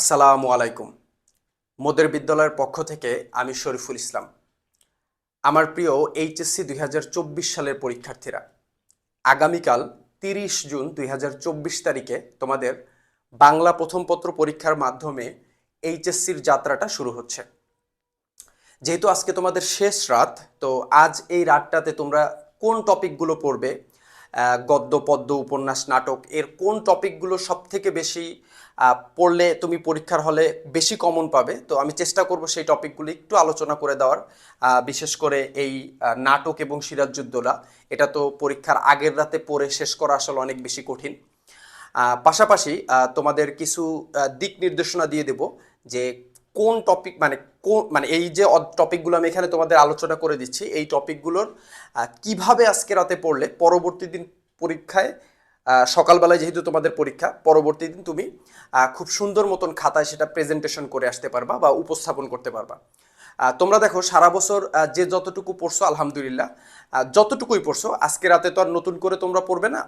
আসসালামু আলাইকুম। মোদের বিদ্যালয়ের পক্ষ থেকে আমি শরীফুল ইসলাম। আমার প্রিয় এইচএসসি দুই হাজার চব্বিশ সালের পরীক্ষার্থীরা, আগামীকাল তিরিশ জুন দুই হাজার চব্বিশ তারিখে তোমাদের বাংলা প্রথম পত্র পরীক্ষার মাধ্যমে এইচএসসির যাত্রাটা শুরু হচ্ছে। যেহেতু আজকে তোমাদের শেষ রাত, তো আজ এই রাতটাতে তোমরা কোন টপিকগুলো পড়বে গদ্য, পদ্য, উপন্যাস, নাটক, এর কোন টপিকগুলো সব থেকে বেশি পড়লে তুমি পরীক্ষার হলে বেশি কমন পাবে? তো আমি চেষ্টা করব সেই টপিকগুলো একটু আলোচনা করে দেওয়ার বিশেষ করে এই নাটক এবং সিরাজুদ্দৌলা এটা তো পরীক্ষার আগের রাতে পড়ে শেষ করা আসলে অনেক বেশি কঠিন। পাশাপাশি তোমাদের কিছু দিক নির্দেশনা দিয়ে দেব যে কোন টপিক মানে কোন মানে এই যে টপিকগুলো আমি এখানে তোমাদের আলোচনা করে দিচ্ছি, এই টপিকগুলোর কীভাবে আজকে রাতে পড়লে পরবর্তী দিন পরীক্ষায় সকালবেলায় যেহেতু তোমাদের পরীক্ষা, পরবর্তী দিন তুমি খুব সুন্দর মতন খাতায় সেটা প্রেজেন্টেশন করে আসতে পারবা বা উপস্থাপন করতে পারবা। তোমরা দেখো সারা বছর যে যতটুকু পড়ছো, আলহামদুলিল্লাহ যতটুকুই পড়ছো, আজকে রাতে তো আর নতুন করে তোমরা পড়বে না।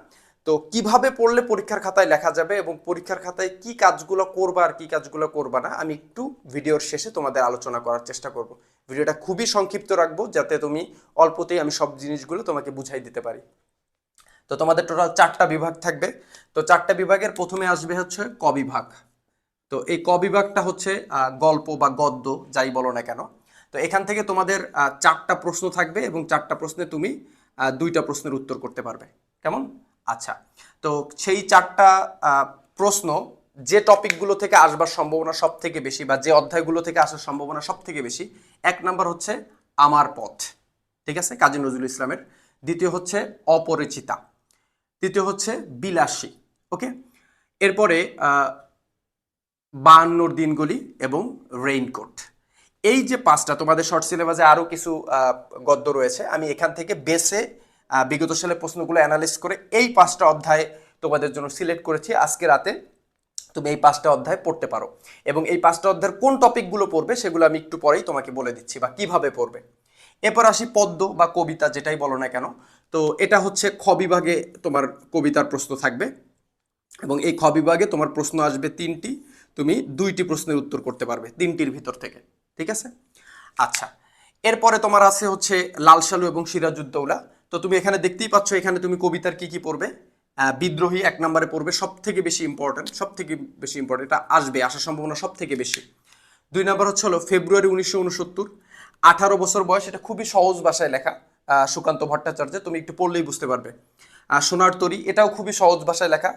তো কীভাবে পড়লে পরীক্ষার খাতায় লেখা যাবে এবং পরীক্ষার খাতায় কি কাজগুলো করবা আর কি কাজগুলো করবা না, আমি একটু ভিডিওর শেষে তোমাদের আলোচনা করার চেষ্টা করব। ভিডিওটা খুবই সংক্ষিপ্ত রাখব যাতে তুমি অল্পতেই আমি সব জিনিসগুলো তোমাকে বুঝাই দিতে পারি। তো তোমাদের টোটাল চারটা বিভাগ থাকবে। তো চারটা বিভাগের প্রথমে আসবে হচ্ছে ক বিভাগ। তো এই ক বিভাগটা হচ্ছে গল্প বা গদ্য, যাই বলো না কেন। তো এখান থেকে তোমাদের চারটা প্রশ্ন থাকবে এবং চারটা প্রশ্নে তুমি দুইটা প্রশ্নের উত্তর করতে পারবে। কেমন? আচ্ছা তো সেই চারটা প্রশ্ন যে টপিকগুলো থেকে আসবার সম্ভাবনা সব থেকে বেশি বা যে অধ্যায়গুলো থেকে আসার সম্ভাবনা সব থেকে বেশি এক নাম্বার হচ্ছে আমার পথ ঠিক আছে কাজী নজরুল ইসলামের। দ্বিতীয় হচ্ছে অপরিচিতা তৃতীয় হচ্ছে বিলাসী ওকে? এরপরে আহ, বায়ান্নর দিনগুলি এবং রেইনকোট। এই যে পাঁচটা তোমাদের শর্ট সিলেবাসে আরও কিছু গদ্য রয়েছে আমি এখান থেকে বেসে বিগত সালের প্রশ্নগুলো অ্যানালাইজ করে এই পাঁচটা অধ্যায় তোমাদের জন্য সিলেক্ট করেছি। আজকে রাতে তুমি এই পাঁচটা অধ্যায় পড়তে পারো। এবং এই পাঁচটা অধ্যায়ের কোন টপিকগুলো পড়বে সেগুলো আমি একটু পরেই তোমাকে বলে দিচ্ছি বা কীভাবে পড়বে। এরপর আসি পদ্য বা কবিতা যেটাই বলো না কেন। তো এটা হচ্ছে খ বিভাগে তোমার কবিতার প্রশ্ন থাকবে। এবং এই খ বিভাগে তোমার প্রশ্ন আসবে তিনটি। তুমি দুইটি প্রশ্নের উত্তর করতে পারবে তিনটির ভিতর থেকে। ঠিক আছে? আচ্ছা। এরপরে তোমার আছে হচ্ছে লাল সালু এবং সিরাজউদ্দৌলা। তো তুমি এখানে দেখতেই পাচ্ছ, এখানে তুমি কবিতার কি কি পড়বে? বিদ্রোহী এক নম্বরে পড়বে সব থেকে বেশি ইম্পর্টেন্ট সব থেকে বেশি ইম্পর্টেন্ট এটা আসবে, আসার সম্ভাবনা সব থেকে বেশি। দুই নম্বর হচ্ছে হলো ফেব্রুয়ারি উনিশশো উনসত্তর, আঠারো বছর বয়স, এটা খুবই সহজ ভাষায় লেখা সুকান্ত ভট্টাচার্য, তুমি একটু পড়লেই বুঝতে পারবে। আর সোনার তরী, এটাও খুবই সহজ ভাষায় লেখা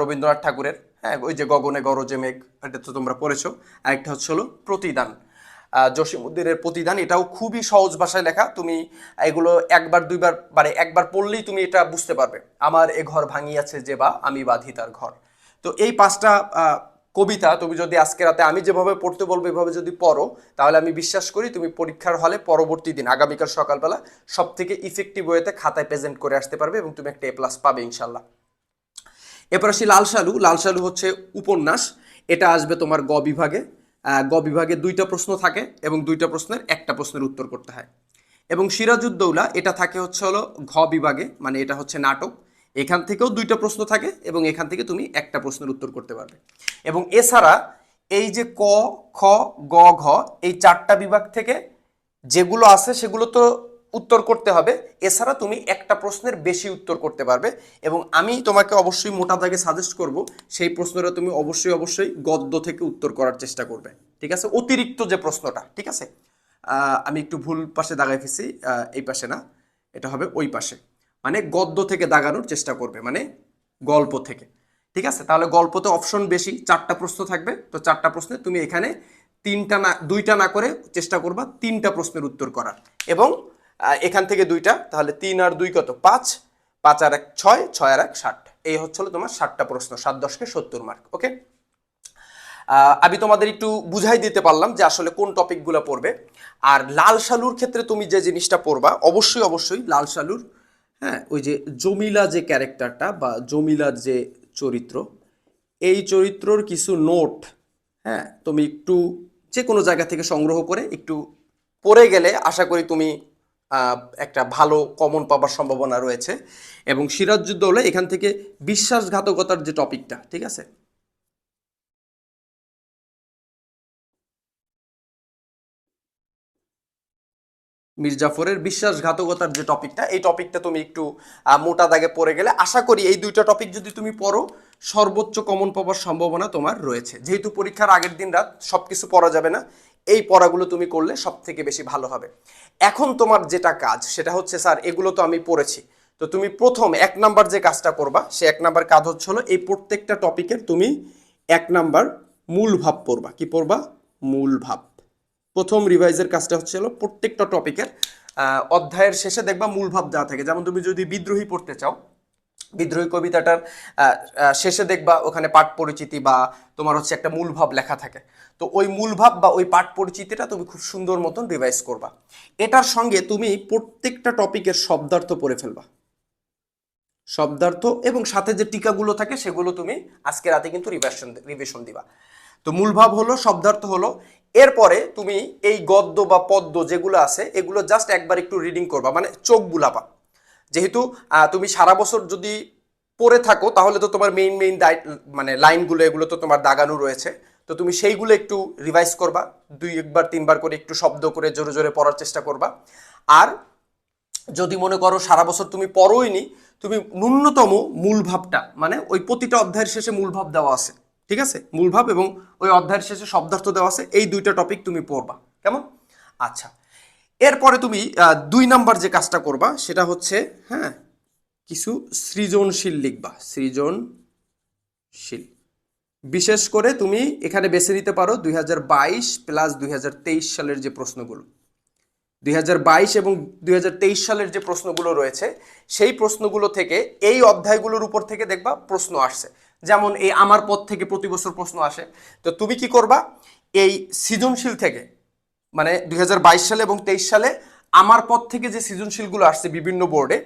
রবীন্দ্রনাথ ঠাকুরের হ্যাঁ ওই যে গগনে গরজে মেঘ, এটা তো তোমরা পড়েছো। আরেকটা হচ্ছে হলো প্রতিদান জসিমুদ্দিনের প্রতিদান। এটাও খুবই সহজ ভাষায় লেখা। তুমি এগুলো একবার, দুইবার মানে একবার পড়লেই তুমি এটা বুঝতে পারবে। আমার এ ঘর ভাঙিয়াছে যে বা, আমি বাঁধি তার ঘর। তো এই পাঁচটা কবিতা তুমি যদি আজকে রাতে আমি যেভাবে পড়তে বলব, এভাবে যদি পড়ো, তাহলে আমি বিশ্বাস করি তুমি পরীক্ষার হলে পরবর্তী দিন, আগামীকাল সকালবেলা সব থেকে ইফেক্টিভ ওয়েতে খাতায় প্রেজেন্ট করে আসতে পারবে এবং তুমি একটা এ প্লাস পাবে ইনশাল্লাহ এরপর আসি লাল সালু লাল সালু হচ্ছে উপন্যাস। এটা আসবে তোমার গ বিভাগে। গ বিভাগে দুইটা প্রশ্ন থাকে এবং দুইটা প্রশ্নের একটা প্রশ্নের উত্তর করতে হয়। এবং সিরাজউদ্দৌলা, এটা থাকে হচ্ছে হলো ঘ বিভাগে মানে এটা হচ্ছে নাটক। এখান থেকেও দুইটা প্রশ্ন থাকে এবং এখান থেকে তুমি একটা প্রশ্নের উত্তর করতে পারবে। এবং এছাড়া এই যে ক, খ, গ, ঘ, এই চারটা বিভাগ থেকে যেগুলো আছে সেগুলো তো উত্তর করতে হবে। এছাড়া তুমি একটা প্রশ্নের বেশি উত্তর করতে পারবে এবং আমি তোমাকে অবশ্যই মোটা দাগে সাজেস্ট করব, সেই প্রশ্নটা তুমি অবশ্যই অবশ্যই গদ্য থেকে উত্তর করার চেষ্টা করবে। ঠিক আছে? অতিরিক্ত যে প্রশ্নটা, ঠিক আছে? আমি একটু ভুল পাশে দাগাই ফেছি এই পাশে না, এটা হবে ওই পাশে। মানে গদ্য থেকে দাগানোর চেষ্টা করবে মানে গল্প থেকে। ঠিক আছে? তাহলে গল্পতে অপশন বেশি, চারটা প্রশ্ন থাকবে। তো চারটা প্রশ্নে তুমি এখানে তিনটা না, দুইটা না করে চেষ্টা করবা তিনটা প্রশ্নের উত্তর করার। এবং এখান থেকে দুইটা, তাহলে তিন আর দুই কত? পাঁচ। পাঁচ আর এক ছয় ছয় আর এক ষাট। এই হচ্ছে হলো তোমার ষাটটা প্রশ্ন, সাত দশকে সত্তর মার্ক ওকে আমি তোমাদের একটু বুঝাই দিতে পারলাম যে আসলে কোন টপিকগুলো পড়বে। আর লাল সালুর ক্ষেত্রে তুমি যে জিনিসটা পড়বা, অবশ্যই অবশ্যই লাল সালুর হ্যাঁ ওই যে জমিলা যে ক্যারেক্টারটা বা জমিলার যে চরিত্র, এই চরিত্রর কিছু নোট হ্যাঁ তুমি একটু যে কোনো জায়গা থেকে সংগ্রহ করে একটু পড়ে গেলে আশা করি তুমি একটা ভালো কমন পাবার সম্ভাবনা রয়েছে। এবং সিরাজুদ্দৌলা এখান থেকে বিশ্বাসঘাতকতার যে টপিকটা, ঠিক আছে? মির্জাফরের বিশ্বাসঘাতকতার যে টপিকটা, এই টপিকটা তুমি একটু মোটা দাগে পড়ে গেলে আশা করি এই দুইটা টপিক যদি তুমি পড়ো, সর্বোচ্চ কমন পাওয়ার সম্ভাবনা তোমার রয়েছে। যেহেতু পরীক্ষার আগের দিন রাত সব কিছু পড়া যাবে না, এই পড়াগুলো তুমি করলে সব থেকে বেশি ভালো হবে। এখন তোমার যেটা কাজ, সেটা হচ্ছে, স্যার, এগুলো তো আমি পড়েছি। তো তুমি প্রথম এক নাম্বার যে কাজটা করবা, সে এক নাম্বার কাজ হচ্ছে হলো, এই প্রত্যেকটা টপিকের তুমি এক নাম্বার মূল ভাব পড়বা। কি পড়বা? মূল ভাব। প্রথম রিভাইজের কাজটা হচ্ছে হলো, প্রত্যেকটা টপিকের অধ্যায়ের শেষে দেখবা মূল ভাব দেওয়া থাকে। যেমন তুমি যদি বিদ্রোহী পড়তে চাও বিদ্রোহী কবিতাটার শেষে দেখবা ওখানে পাঠ পরিচিতি বা তোমার হচ্ছে একটা মূল ভাব লেখা থাকে। তো ওই মূল ভাব বা ওই পাঠ পরিচিতিটা তুমি খুব সুন্দর মতন রিভাইজ করবা। এটার সঙ্গে তুমি প্রত্যেকটা টপিকের শব্দার্থ পড়ে ফেলবা। শব্দার্থ এবং সাথে যে টিকাগুলো থাকে সেগুলো তুমি আজকে রাতে কিন্তু রিভিশন রিভিশন দিবা। তো মূল ভাব হলো, শব্দার্থ হলো, এরপরে তুমি এই গদ্য বা পদ্য যেগুলো আছে, এগুলো জাস্ট একবার একটু রিডিং করবা। মানে চোখ বুলাবা। যেহেতু তুমি সারা বছর যদি পড়ে থাকো, তাহলে তো তোমার মেইন মেইন মানে লাইনগুলো এগুলো তো তোমার দাগানো রয়েছে। তো তুমি সেইগুলো একটু রিভাইজ করবা, দুই একবার, তিনবার করে একটু শব্দ করে জোরে জোরে পড়ার চেষ্টা করবা। আর যদি মনে করো সারা বছর তুমি পড়োইনি, তুমি ন্যূনতম মূল ভাবটা মানে ওই প্রতিটা অধ্যায়ের শেষে মূল ভাব দেওয়া আছে, ঠিক আছে? মূল ভাব এবং ওই অধ্যায়ের শেষে শব্দার্থ দেওয়া আছে, এই দুইটা টপিক তুমি পড়বা, কেমন? আচ্ছা এরপরে তুমি দুই নাম্বার যে কাজটা করবা, সেটা হচ্ছে হ্যাঁ কিছু সৃজনশীল লিখবা, সৃজনশীল। বিশেষ করে তুমি এখানে বেছে নিতে পারো দুই হাজার বাইশ প্লাস দুই হাজার তেইশ সালের যে প্রশ্নগুলো। দুই হাজার বাইশ এবং দুই হাজার তেইশ সালের যে প্রশ্নগুলো রয়েছে, সেই প্রশ্নগুলো থেকে এই অধ্যায়গুলোর উপর থেকে দেখবা প্রশ্ন আসছে। যেমন এই আমার পদ থেকে প্রতি বছর প্রশ্ন আসে। তো তুমি কি করবা? এই সৃজনশীল থেকে মানে দুই হাজার বাইশ সালে এবং তেইশ সালে আমার পদ থেকে যে সৃজনশীলগুলো আসছে বিভিন্ন বোর্ডে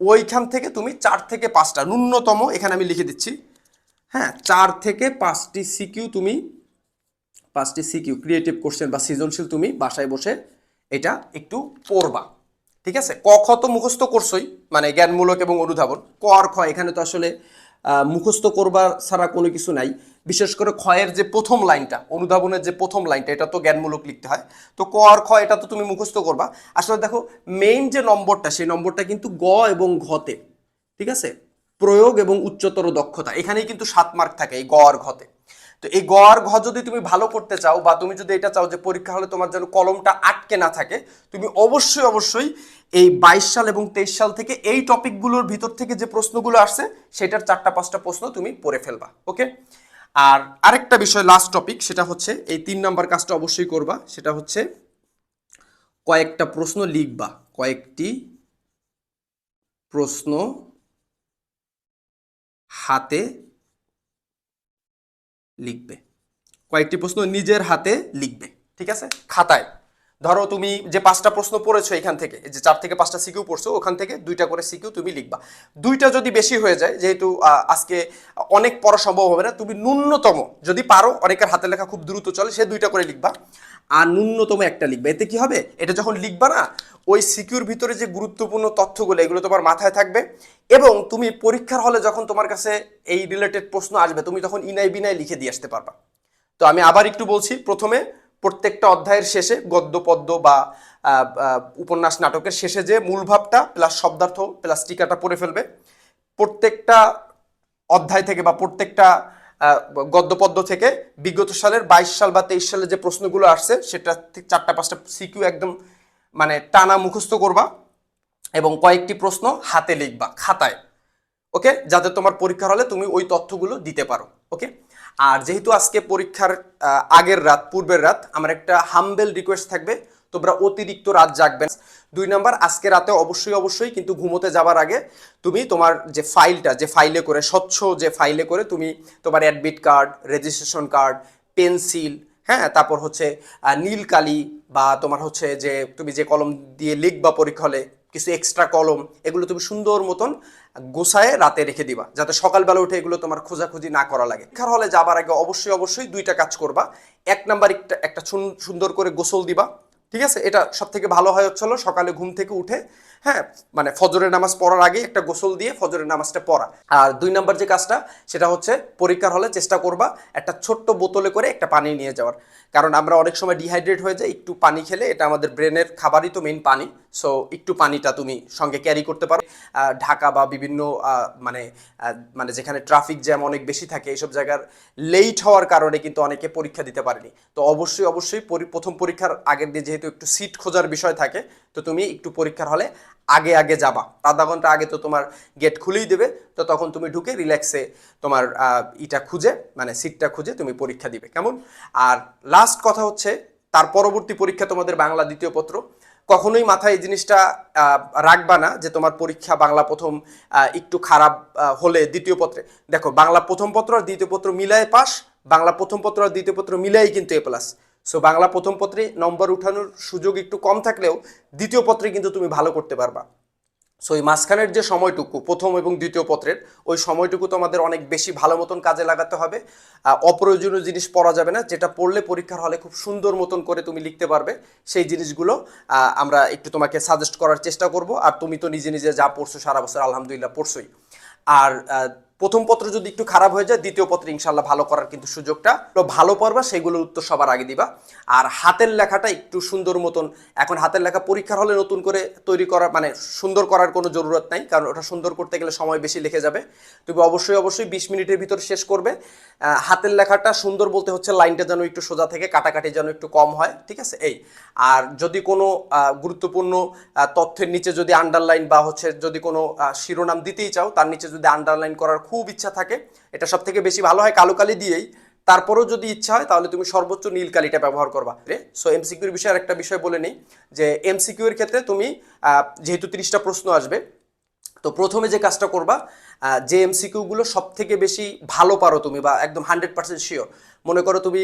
ওইখান থেকে তুমি চার থেকে পাঁচটা, ন্যূনতম এখানে আমি লিখে দিচ্ছি। হ্যাঁ চার থেকে পাঁচটি সিকিউ তুমি, পাঁচটি সিকিউ ক্রিয়েটিভ কোশ্চেন বা সৃজনশীল তুমি বাসায় বসে এটা একটু পড়বা। ঠিক আছে? ক খ তো মুখস্থ করছই মানে জ্ঞানমূলক এবং অনুধাবন। ক আর খ, এখানে তো আসলে মুখস্থ করবার ছাড়া কোনো কিছু নাই। বিশেষ করে ক্ষয়ের যে প্রথম লাইনটা, অনুধাবনের যে প্রথম লাইনটা, এটা তো জ্ঞানমূলক লিখতে হয়। তো ক আর খ, এটা তো তুমি মুখস্থ করবা। আসলে দেখো মেইন যে নম্বরটা, সেই নম্বরটা কিন্তু গ এবং ঘতে, ঠিক আছে? প্রয়োগ এবং উচ্চতর দক্ষতা, এখানেই কিন্তু সাত মার্ক থাকে, এই গ আর ঘতে। তো এই গ আর ঘ যদি তুমি ভালো করতে চাও বা তুমি যদি এটা চাও যে পরীক্ষা হলে তোমার যেন কলমটা আটকে না থাকে, তুমি অবশ্যই অবশ্যই এই বাইশ সাল এবং তেইশ সাল থেকে এই টপিকগুলোর ভিতর থেকে যে প্রশ্নগুলো আসছে, সেটার চারটা, পাঁচটা প্রশ্ন তুমি পড়ে ফেলবা ওকে আর আরেকটা বিষয় লাস্ট টপিক সেটা হচ্ছে এই তিন নাম্বার কাজটা অবশ্যই করবা, সেটা হচ্ছে কয়েকটা প্রশ্ন লিখবা, কয়েকটি প্রশ্ন হাতে লিখবে। কয়েকটি প্রশ্ন নিজের হাতে লিখবে, ঠিক আছে? খাতায়। ধরো তুমি যে পাঁচটা প্রশ্ন পড়েছো এখান থেকে যে চার থেকে পাঁচটা সিকিউ পড়ছো, ওখান থেকে দুইটা করে সিকিউ তুমি লিখবা। দুইটা যদি বেশি হয়ে যায়, যেহেতু আজকে অনেক পড়া সম্ভব হবে না, তুমি ন্যূনতম যদি পারো, অনেকের হাতে লেখা খুব দ্রুত চলে, সে দুইটা করে লিখবা। আর ন্যূনতম একটা লিখবে। এতে কি হবে? এটা যখন লিখবা না, ওই সিকিউর ভিতরে যে গুরুত্বপূর্ণ তথ্যগুলো, এগুলো তোমার মাথায় থাকবে এবং তুমি পরীক্ষার হলে যখন তোমার কাছে এই রিলেটেড প্রশ্ন আসবে, তুমি তখন ইনাই বিনাই লিখে দিয়ে আসতে পারবা। তো আমি আবার একটু বলছি, প্রথমে প্রত্যেকটা অধ্যায়ের শেষে গদ্য, পদ্য বা উপন্যাস, নাটকের শেষে যে মূল ভাবটা প্লাস শব্দার্থ প্লাস টিকাটা পড়ে ফেলবে, প্রত্যেকটা অধ্যায় থেকে বা প্রত্যেকটা আহ, গদ্য পদ্য থেকে বিগত সালের বাইশ সাল বা তেইশ সালে যে প্রশ্নগুলো আসছে সেটা চারটা পাঁচটা সিকিউ একদম মানে টানা মুখস্থ করবা এবং কয়েকটি প্রশ্ন হাতে লিখবা খাতায় ওকে? যাতে তোমার পরীক্ষার হলে তুমি ওই তথ্যগুলো দিতে পারো ওকে? আর যেহেতু আজকে পরীক্ষার আগের রাত পূর্বের রাত আমার একটা হাম্বেল রিকোয়েস্ট থাকবে তোমরা অতিরিক্ত রাত জাগবেন দুই নাম্বার আজকে রাতে অবশ্যই অবশ্যই কিন্তু ঘুমোতে যাবার আগে তুমি তোমার যে ফাইলটা যে ফাইলে করে স্বচ্ছ যে ফাইলে করে তুমি তোমার admit card registration card pencil হ্যাঁ তারপর হচ্ছে আহ, নীল কালি বা তোমার হচ্ছে যে তুমি যে কলম দিয়ে লিখবা পরীক্ষা হলে কিছু এক্সট্রা কলম এগুলো তুমি সুন্দর মতন গোছায় রাতে রেখে দিবা যাতে সকালবেলা উঠে এগুলো তোমার খোঁজাখুঁজি না করা লাগে। পরীক্ষার হলে যাবার আগে অবশ্যই অবশ্যই দুইটা কাজ করবা। এক নাম্বার একটা একটা সুন- সুন্দর করে গোসল দিবা ঠিক আছে? এটা সব থেকে ভালো হয় হচ্ছে হলো সকালে ঘুম থেকে উঠে হ্যাঁ মানে ফজরের নামাজ পড়ার আগে একটা গোসল দিয়ে ফজরের নামাজটা পড়া। আর দুই নাম্বার যে কাজটা, সেটা হচ্ছে পরীক্ষার হলে চেষ্টা করবা একটা ছোট্ট বোতলে করে একটা পানি নিয়ে যাওয়ার। কারণ আমরা অনেক সময় ডিহাইড্রেট হয়ে যাই, একটু পানি খেলে এটা আমাদের ব্রেনের খাবারই তো মেইন পানি। সো একটু পানিটা তুমি সঙ্গে ক্যারি করতে পারো। ঢাকা বা বিভিন্ন মানে মানে যেখানে ট্রাফিক জ্যাম অনেক বেশি থাকে এইসব জায়গার লেট হওয়ার কারণে কিন্তু অনেকে পরীক্ষা দিতে পারেনি। তো অবশ্যই অবশ্যই প্রথম পরীক্ষার আগের দিয়ে যেহেতু একটু সিট খোঁজার বিষয় থাকে, তো তুমি একটু পরীক্ষার হলে আগে আগে যাবা। আধা ঘণ্টা আগে তো তোমার গেট খুলেই দেবে। তো তখন তুমি ঢুকে রিল্যাক্সে তোমার ইটা খুঁজে মানে সিটটা খুঁজে তুমি পরীক্ষা দিবে। কেমন? আর লাস্ট কথা হচ্ছে, তার পরবর্তী পরীক্ষা তোমাদের বাংলা দ্বিতীয় পত্র। কখনোই মাথায় এই জিনিসটা রাখবা না যে তোমার পরীক্ষা বাংলা প্রথম একটু খারাপ হলে দ্বিতীয় পত্রে। দেখো, বাংলা প্রথম পত্র আর দ্বিতীয় পত্র মিলায় পাস, বাংলা প্রথম পত্র আর দ্বিতীয় পত্র মিলাই কিন্তু এ প্লাস সো বাংলা প্রথম পত্রে নম্বর উঠানোর সুযোগ একটু কম থাকলেও দ্বিতীয় পত্রে কিন্তু তুমি ভালো করতে পারবা। সো এই মাঝখানের যে সময়টুকু, প্রথম এবং দ্বিতীয় পত্রের, ওই সময়টুকু তো আমাদের অনেক বেশি ভালো মতন কাজে লাগাতে হবে। অপ্রয়োজনীয় জিনিস পড়া যাবে না, যেটা পড়লে পরীক্ষার হলে খুব সুন্দর মতন করে তুমি লিখতে পারবে। সেই জিনিসগুলো আমরা একটু তোমাকে সাজেস্ট করার চেষ্টা করব। আর তুমি তো নিজে নিজে যা পড়ছো, সারা বছর আলহামদুলিল্লাহ পড়ছোই। আর প্রথম পত্র যদি একটু খারাপ হয়ে যায়, দ্বিতীয় পত্রে ইনশাল্লাহ ভালো করার কিন্তু সুযোগটা। তো ভালো পড়বা, সেগুলোর উত্তর সবার আগে দিবা। আর হাতের লেখাটা একটু সুন্দর মতন, এখন হাতের লেখা পরীক্ষার হলে নতুন করে তৈরি করা মানে সুন্দর করার কোনো জরুরত নাই, কারণ ওটা সুন্দর করতে গেলে সময় বেশি লিখে যাবে। তুমি অবশ্যই অবশ্যই বিশ মিনিটের ভিতর শেষ করবে। হাতের লেখাটা সুন্দর বলতে হচ্ছে লাইনটা যেন একটু সোজা থেকে, কাটাকাটি যেন একটু কম হয়, ঠিক আছে? এই। আর যদি কোনো গুরুত্বপূর্ণ তথ্যের নিচে যদি আন্ডারলাইন বা হচ্ছে যদি কোনো শিরোনাম দিতেই চাও, তার নিচে যদি আন্ডারলাইন করার খুব ইচ্ছা থাকে। এটা সব থেকে বেশি ভালো হয় কালো কালি দিয়েই। তারপরেও যদি ইচ্ছা হয়, তাহলে তুমি সর্বোচ্চ নীল কালিটা ব্যবহার করবা। সো এমসিকিউর বিষয়ে একটা বিষয় বলে নেই, যে এমসিকিউ এর ক্ষেত্রে তুমি যেহেতু তিরিশটা প্রশ্ন আসবে, তো প্রথমে যে কাজটা করবা যে এমসিকিউগুলো সব থেকে বেশি ভালো পারো তুমি বা একদম হান্ড্রেড পার্সেন্ট শিওর মনে করো তুমি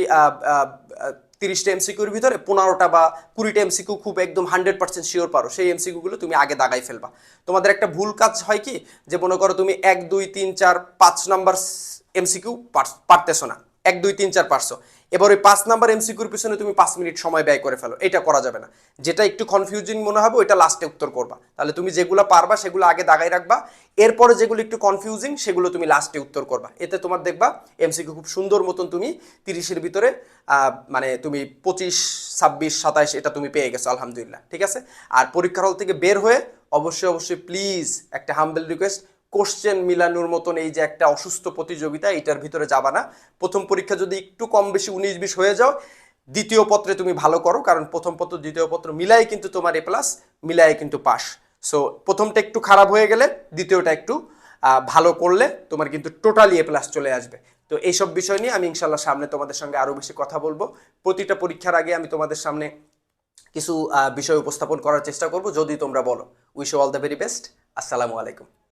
তিরিশটা এমসিকিউর ভিতরে পনেরোটা বা কুড়িটা এমসিকিউ খুব একদম হান্ড্রেড পার্সেন্ট শিওর পারো। সেই এমসিকিউগুলো তুমি আগে দাগাই ফেলবা। তোমাদের একটা ভুল কাজ হয় কি? যে মনে করো তুমি এক, দুই, তিন, চার, পাঁচ নাম্বার এমসিকিউ পারতেছো না। এক, দুই, তিন, চার পারছ। এবার ওই পাঁচ নাম্বার এমসিকিউর পিছনে তুমি পাঁচ মিনিট সময় ব্যয় করে ফেলো। এটা করা যাবে না। যেটা একটু কনফিউজিং মনে হবে, ওইটা লাস্টে উত্তর করবা। তাহলে তুমি যেগুলো পারবা, সেগুলো আগে দাগাই রাখবা। এরপরে যেগুলো একটু কনফিউজিং সেগুলো তুমি লাস্টে উত্তর করবা। এতে তোমার দেখবা, এমসিকিউ খুব সুন্দর মতন তুমি তিরিশের ভিতরে মানে তুমি পঁচিশ, ছাব্বিশ, সাতাইশ এটা তুমি পেয়ে গেছো, আলহামদুলিল্লাহ। ঠিক আছে? আর পরীক্ষার হল থেকে বের হয়ে অবশ্যই অবশ্যই প্লিজ একটা হাম্বেল রিকোয়েস্ট কোশ্চেন মিলানোর মতন এই যে একটা অসুস্থ প্রতিযোগিতা, এটার ভিতরে যাবা না। প্রথম পরীক্ষা যদি একটু কম বেশি উনিশ বিশ হয়ে যাও, দ্বিতীয় পত্রে তুমি ভালো করো, কারণ প্রথম পত্র, দ্বিতীয় পত্র মিলাই কিন্তু তোমার এ প্লাস মিলাই কিন্তু পাস। সো প্রথমটা একটু খারাপ হয়ে গেলে, দ্বিতীয়টা একটু ভালো করলে তোমার কিন্তু টোটালি এ প্লাস চলে আসবে। তো এইসব বিষয় নিয়ে আমি ইনশাল্লাহ সামনে তোমাদের সঙ্গে আরও বেশি কথা বলব। প্রতিটা পরীক্ষার আগে আমি তোমাদের সামনে কিছু বিষয় উপস্থাপন করার চেষ্টা করব, যদি তোমরা বলো। Wish all the very best আসসালামু আলাইকুম।